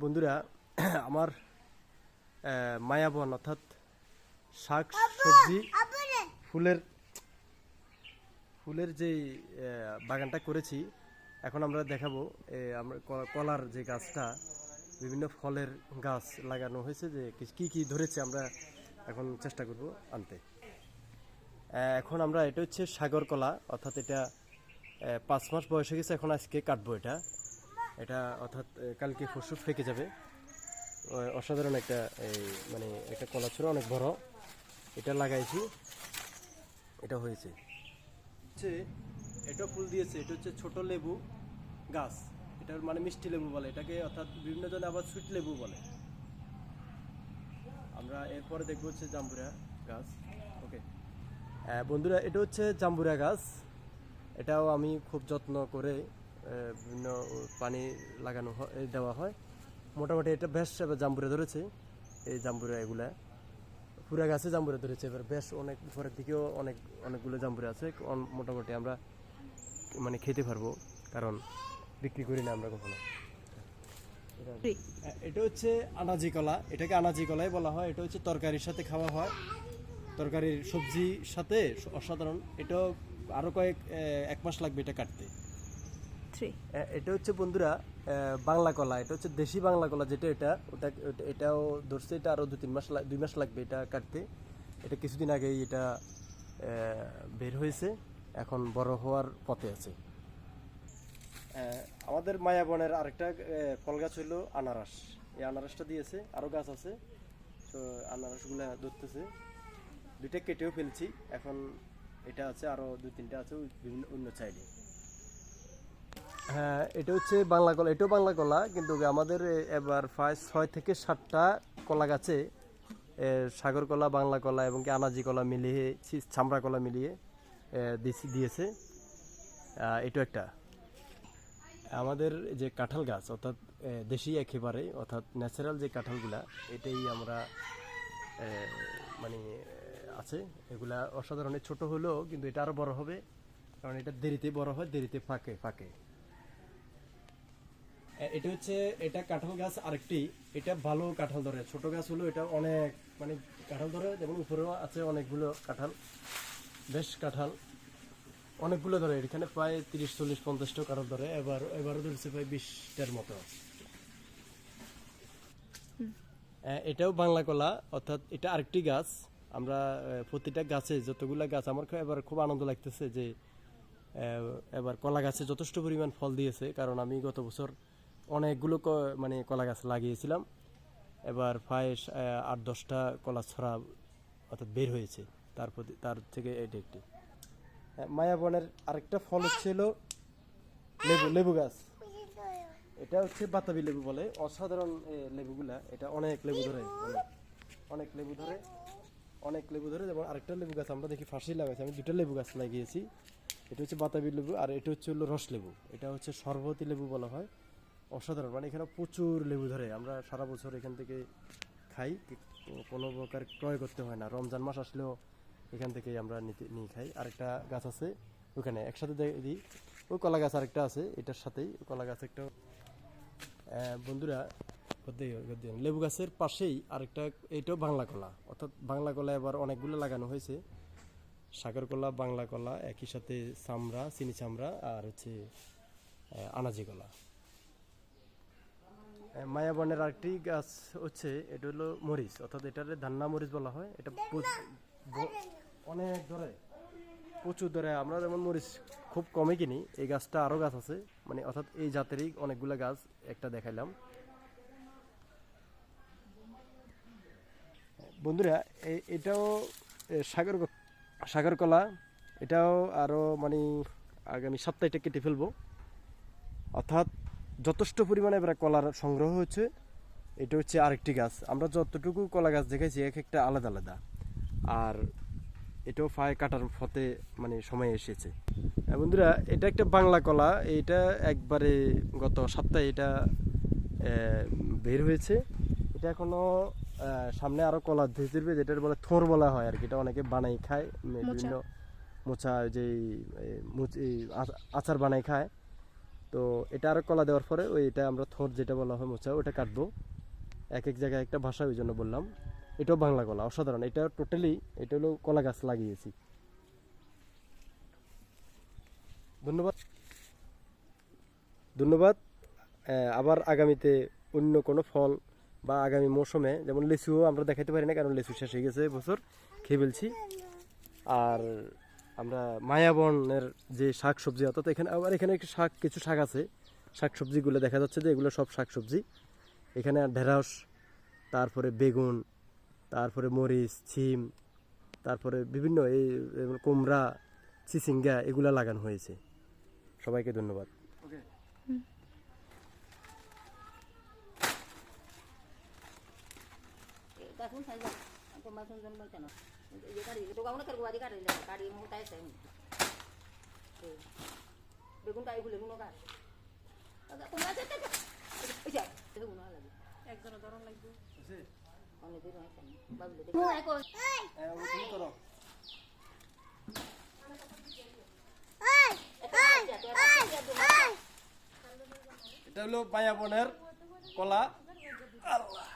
বন্ধুরা আমার মায়াবন অর্থাৎ শাক সবজি ফুলের ফুলের যে বাগানটা করেছি এখন আমরা দেখাবো এ, আমরা কলার যে গাছটা বিভিন্ন ফলের গাছ লাগানো হয়েছে যে কি- কি কি ধরেছে আমরা এখন চেষ্টা করব আনতে। এখন আমরা এটা হচ্ছে সাগর কলা অর্থাৎ এটা পাঁচ মাস বয়স হয়ে গেছে এখন আজকে কাটবো এটা। এটা অর্থাৎ কালকে পরশু ফেঁকে যাবে। অসাধারণ একটা এই, মানে একটা কলা ছিল অনেক বড়। এটা লাগাইছি। এটা হয়েছে। হচ্ছে এটা ফুল দিয়েছে এটা হচ্ছে ছোট লেবু গাছ। এটার মানে মিষ্টি লেবু বলে। এটাকে অর্থাৎ বিভিন্ন জনে আবার সুইট লেবু বলে। আমরা এরপরে দেখব হচ্ছে জাম্বুরা গাছ। ওকে। বন্ধুরা এটা হচ্ছে জাম্বুরা গাছ। এটাও আমি খুব যত্ন করে বিভিন্ন পানি লাগানো হয় দেওয়া হয়। মোটামুটি এটা বেশ এবার জাম্বুরা ধরেছে এই জাম্বুরা এগুলা। পুরা গাছে জাম্বুরা ধরেছে এবার বেশ অনেক উপরের দিকেও অনেক অনেকগুলো জাম্বুরা আছে। মোটামুটি আমরা মানে খেতে পারব কারণ বিক্রি করি না আমরা কখনো। এটা হচ্ছে আনাজি কলা এটাকে আনাজি কলাই বলা হয় এটা হচ্ছে তরকারির সাথে খাওয়া হয়। তরকারির সবজির সাথে অসাধারণ এটাও আরও কয়েক এক মাস লাগবে এটা কাটতে। থ্রি এটা হচ্ছে বন্ধুরা বাংলা কলা এটা হচ্ছে দেশি বাংলা কলা যেটা এটা ওটা এটাও ধরছে এটা আরও দু তিন মাস লাগ- দুই মাস লাগবে এটা কাটতে। এটা কিছুদিন আগেই এটা বের হয়েছে এখন বড় হওয়ার পথে আছে। আমাদের মায়াবনের আরেকটা ফল গাছ হলো আনারস। এই আনারসটা দিয়েছে আরও গাছ আছে তো আনারসগুলা ধরতেছে। দুইটা কেটেও ফেলছি এখন এটা আছে আরও দুই তিনটা আছে বিভিন্ন অন্য সাইডে হ্যাঁ এটা হচ্ছে বাংলা কলা, এটাও বাংলা কলা, কিন্তু আমাদের এবার প্রায় ছয় থেকে সাতটা কলা গাছে সাগর কলা, বাংলা কলা এবং কি আনাজি কলা মিলিয়ে, ছি- চামড়া কলা মিলিয়ে দিয়েছে। এটা একটা। আমাদের যে কাঁঠাল গাছ, অর্থাৎ দেশি একেবারে, অর্থাৎ ন্যাচারাল যে কাঁঠালগুলা, এটাই আমরা মানে আছে। এগুলা অসাধারণ ছোট হলেও কিন্তু এটা আরও বড় হবে, কারণ এটা দেরিতে বড় হয়, দেরিতে ফাঁকে ফাঁকে। এটা হচ্ছে, এটা কাঁঠাল গাছ আরেকটি। এটা ভালো কাঁঠাল ধরে। ছোট গাছ হলো এটা অনেক মানে কাঁঠাল ধরে যেমন উপরেও আছে অনেকগুলো কাঁঠাল। বেশ কাঁঠাল। অনেকগুলো ধরে। এখানে প্রায় তিরিশ, চল্লিশ, পঞ্চাশটা কাঁঠাল ধরে। এবার, এবারও ধরেছে প্রায় বিশটার মতো। এটাও বাংলা কলা, অর্থাৎ এটা আরেকটি গাছ। আমরা প্রতিটা গাছে যতগুলা গাছ আমার এবার খুব আনন্দ লাগতেছে যে এবার কলা গাছে যথেষ্ট পরিমাণ ফল দিয়েছে। কারণ আমি গত বছর অনেকগুলো মানে কলা গাছ লাগিয়েছিলাম। এবার প্রায় আট, দশটা কলা ছড়া অর্থাৎ বের হয়েছে। তার প্রতি তার থেকে এটি একটি। মায়াবনের আরেকটা ফল হচ্ছিল লেবু লেবু গাছ। এটা হচ্ছে বাতাবি লেবু বলে। অসাধারণ লেবুগুলা। এটা অনেক লেবু ধরে। অনেক অনেক লেবু ধরে। অনেক লেবু ধরে। যেমন আরেকটা লেবু গাছ আমরা দেখি ফাঁসি লাগাইছি। আমি দুটো লেবু গাছ লাগিয়েছি। এটা হচ্ছে বাতাবি লেবু আর এটা হচ্ছে হলো রস লেবু। এটা হচ্ছে সর্বতী লেবু বলা হয়। অসাধারণ। মানে এখানে প্রচুর লেবু ধরে। আমরা সারা বছর এখান থেকে খাই। কোনো প্রকার ক্রয় করতে হয় না। রমজান মাস আসলেও এখান থেকেই আমরা নিতে, নিয়ে খাই। আরেকটা গাছ আছে ওখানে। একসাথে দিই। ওই কলা গাছ আরেকটা আছে, এটার সাথেই। কলা গাছ একটা বন্ধুরা লেবু গাছের পাশেই আরেকটা, এটাও বাংলা কলা। অর্থাৎ বাংলা কলা এবার অনেকগুলো লাগানো হয়েছে। সাগর কলা, বাংলা কলা, একই সাথে চামড়া, চিনি চামড়া আর হচ্ছে আনাজি কলা। মায়াবনের আরেকটি গাছ হচ্ছে এটা হলো মরিচ। অর্থাৎ এটারে ধান্না মরিচ বলা হয়। এটা অনেক ধরে প্রচুর ধরে। আমরা যেমন মরিচ খুব কমে কিনি এই গাছটা আরও গাছ আছে। মানে অর্থাৎ এই জাতেরই অনেকগুলা গাছ একটা দেখাইলাম। বন্ধুরা এটাও সাগর গ- সাগর কলা। এটাও আরও মানে আগামী সপ্তাহে এটা কেটে ফেলব। অর্থাৎ যথেষ্ট পরিমাণে এবার কলার সংগ্রহ হচ্ছে এটা হচ্ছে আরেকটি গাছ। আমরা যতটুকু কলা গাছ দেখেছি এক একটা আলাদা আলাদা। আর এটাও ফায় কাটার ফতে মানে সময় এসেছে। বন্ধুরা এটা একটা বাংলা কলা। এইটা একবারে গত সপ্তাহে এটা বের হয়েছে। এটা এখনও আহ, সামনে আরও কলা ধীরে যেটা বলে থোর বলা হয় আর কি। এটা অনেকে বানাই খায় বিভিন্ন মোচা যে আচার বানাই খায়। তো এটা আরও কলা দেওয়ার পরে ওই এটা আমরা থর যেটা বলা হয় মোচা ওটা কাটবো। এক এক জায়গায় একটা ভাষা ওই জন্য বললাম। এটাও বাংলা কলা, অসাধারণ। এটা টোটালি এটা হলো কলা গাছ লাগিয়েছি। ধন্যবাদ। ধন্যবাদ। আবার আগামীতে অন্য কোনো ফল বা আগামী মৌসুমে, যেমন লিচুও আমরা দেখাতে পারি না, কারণ লিচু শেষ হয়ে গেছে বছর, খেয়ে ফেলছি। আর আমরা মায়াবনের যে শাক সবজি অর্থাৎ এখানে আবার এখানে শাক কিছু শাক আছে। শাক সবজিগুলো দেখা যাচ্ছে যে এগুলো সব শাক সবজি এখানে ঢেঁড়স তারপরে বেগুন তারপরে মরিচ ছিম তারপরে বিভিন্ন এই কুমড়া চিচিঙ্গা এগুলা লাগানো হয়েছে। সবাইকে ধন্যবাদ। দেখুন खायला कुंभासून जन्म त्यानं हे काढी तो गावनं कर गुवारी काढली काढी मग काय आहे ते बेगून काय गुले गुण काढ कुणाचं ते ते गुण आला একজন ধরন লাগবে অনেক দিন হয় বাবলে দেখো এখন এটা হলো মায়াবনের কলা আল্লাহ